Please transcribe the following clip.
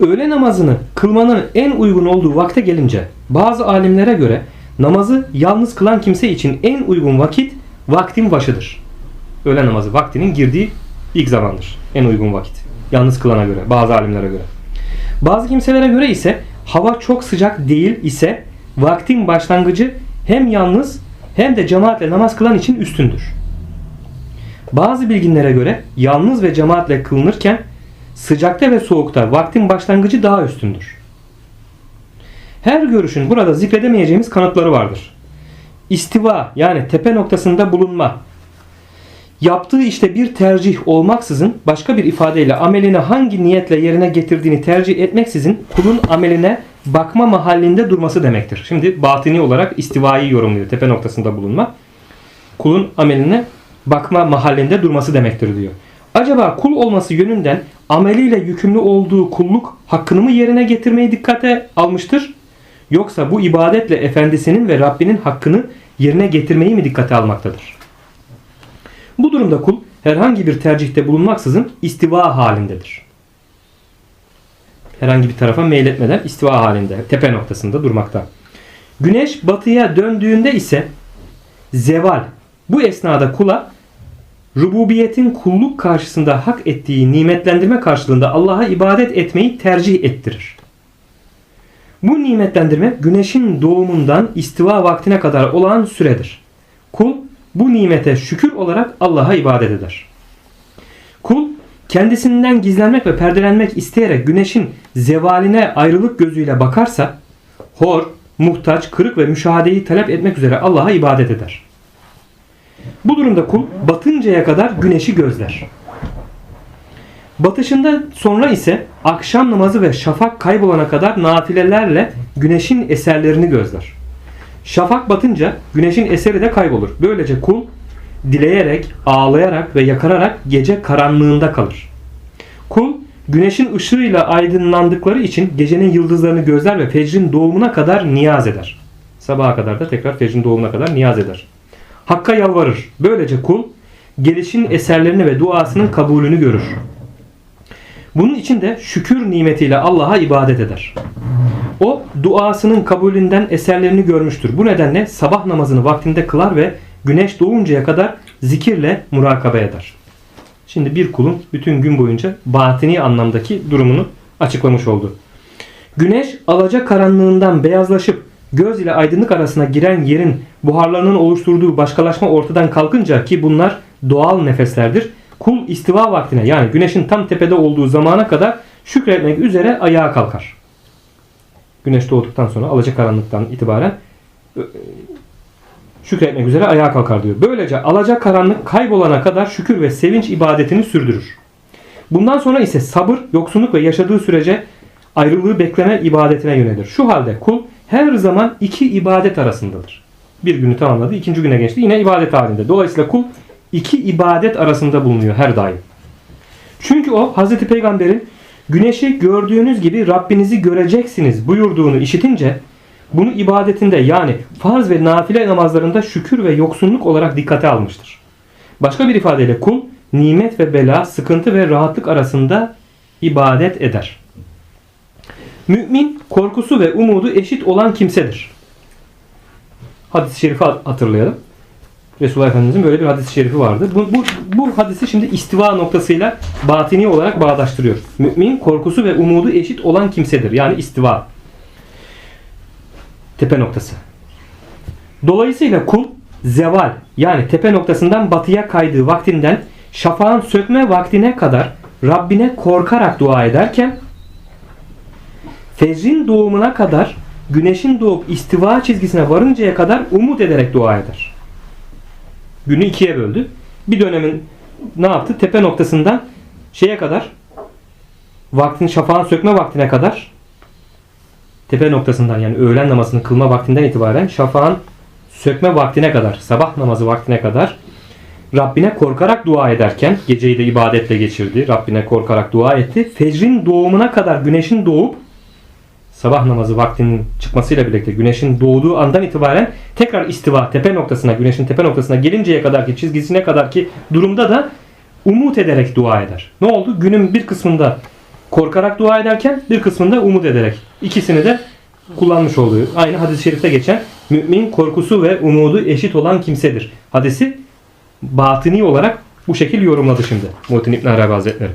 Öğle namazını kılmanın en uygun olduğu vakte gelince bazı alimlere göre namazı yalnız kılan kimse için en uygun vakit vaktin başıdır. Öğle namazı vaktinin girdiği ilk zamandır. En uygun vakit. Yalnız kılana göre, bazı alimlere göre. Bazı kimselere göre ise hava çok sıcak değil ise vaktin başlangıcı hem yalnız hem de cemaatle namaz kılan için üstündür. Bazı bilginlere göre yalnız ve cemaatle kılınırken sıcakta ve soğukta vaktin başlangıcı daha üstündür. Her görüşün burada zikredemeyeceğimiz kanıtları vardır. İstiva yani tepe noktasında bulunma. Yaptığı işte bir tercih olmaksızın başka bir ifadeyle amelini hangi niyetle yerine getirdiğini tercih etmeksizin kulun ameline bakma mahallinde durması demektir. Şimdi batini olarak istivayı yorumluyor. Tepe noktasında bulunma. Kulun ameline bakma mahallinde durması demektir diyor. Acaba kul olması yönünden ameliyle yükümlü olduğu kulluk hakkını mı yerine getirmeyi dikkate almıştır? Yoksa bu ibadetle efendisinin ve Rabbinin hakkını yerine getirmeyi mi dikkate almaktadır? Bu durumda kul herhangi bir tercihte bulunmaksızın istiva halindedir. Herhangi bir tarafa meyletmeden istiva halinde, tepe noktasında durmakta. Güneş batıya döndüğünde ise zeval. Bu esnada kula rububiyetin kulluk karşısında hak ettiği nimetlendirme karşılığında Allah'a ibadet etmeyi tercih ettirir. Bu nimetlendirme güneşin doğumundan istiva vaktine kadar olan süredir. Kul bu nimete şükür olarak Allah'a ibadet eder. Kul kendisinden gizlenmek ve perdelenmek isteyerek güneşin zevaline ayrılık gözüyle bakarsa hor, muhtaç, kırık ve müşahadeyi talep etmek üzere Allah'a ibadet eder. Bu durumda kul batıncaya kadar güneşi gözler. Batışında sonra ise akşam namazı ve şafak kaybolana kadar nafilelerle güneşin eserlerini gözler. Şafak batınca güneşin eseri de kaybolur. Böylece kul dileyerek, ağlayarak ve yakararak gece karanlığında kalır. Kul güneşin ışığıyla aydınlandıkları için gecenin yıldızlarını gözler ve fecrin doğumuna kadar niyaz eder. Sabaha kadar da tekrar fecrin doğumuna kadar niyaz eder. Hakka yalvarır. Böylece kul gelişin eserlerini ve duasının kabulünü görür. Bunun için de şükür nimetiyle Allah'a ibadet eder. O duasının kabulünden eserlerini görmüştür. Bu nedenle sabah namazını vaktinde kılar ve güneş doğuncaya kadar zikirle murakabe eder. Şimdi bir kulun bütün gün boyunca batini anlamdaki durumunu açıklamış oldu. Güneş alaca karanlığından beyazlaşıp göz ile aydınlık arasına giren yerin buharlarının oluşturduğu başkalaşma ortadan kalkınca ki bunlar doğal nefeslerdir. Kul istiva vaktine yani güneşin tam tepede olduğu zamana kadar şükretmek üzere ayağa kalkar. Güneş doğduktan sonra alacakaranlıktan itibaren şükretmek üzere ayağa kalkar diyor. Böylece alacakaranlık kaybolana kadar şükür ve sevinç ibadetini sürdürür. Bundan sonra ise sabır, yoksunluk ve yaşadığı sürece ayrılığı bekleme ibadetine yönelir. Şu halde kul her zaman iki ibadet arasındadır. Bir günü tamamladı, ikinci güne geçti yine ibadet halinde. Dolayısıyla kul iki ibadet arasında bulunuyor her daim. Çünkü o Hazreti Peygamber'in güneşi gördüğünüz gibi Rabbinizi göreceksiniz buyurduğunu işitince bunu ibadetinde yani farz ve nafile namazlarında şükür ve yoksunluk olarak dikkate almıştır. Başka bir ifadeyle kul nimet ve bela, sıkıntı ve rahatlık arasında ibadet eder. Mümin korkusu ve umudu eşit olan kimsedir. Hadis-i şerifi hatırlayalım. Resulullah Efendimizin böyle bir hadis-i şerifi vardı. Bu, bu, bu hadisi şimdi istiva noktasıyla batini olarak bağdaştırıyor. Mümin korkusu ve umudu eşit olan kimsedir. Yani istiva. Tepe noktası. Dolayısıyla kul zeval yani tepe noktasından batıya kaydığı vaktinden şafağın sökme vaktine kadar Rabbine korkarak dua ederken fecrin doğumuna kadar güneşin doğup istiva çizgisine varıncaya kadar umut ederek dua eder. Günü ikiye böldü. Bir dönemin ne yaptı? Tepe noktasından şeye kadar vaktin şafağın sökme vaktine kadar tepe noktasından yani öğlen namazını kılma vaktinden itibaren şafağın sökme vaktine kadar, sabah namazı vaktine kadar Rabbine korkarak dua ederken geceyi de ibadetle geçirdi. Rabbine korkarak dua etti. Fecrin doğumuna kadar güneşin doğup sabah namazı vaktinin çıkmasıyla birlikte güneşin doğduğu andan itibaren tekrar istiva tepe noktasına, güneşin tepe noktasına gelinceye kadar ki çizgisine kadar ki durumda da umut ederek dua eder. Ne oldu? Günün bir kısmında korkarak dua ederken bir kısmında umut ederek. İkisini de kullanmış oluyor. Aynı hadis-i şerifte geçen mümin korkusu ve umudu eşit olan kimsedir. Hadisi batıni olarak bu şekil yorumladı şimdi Muhittin İbn Arabi Hazretleri.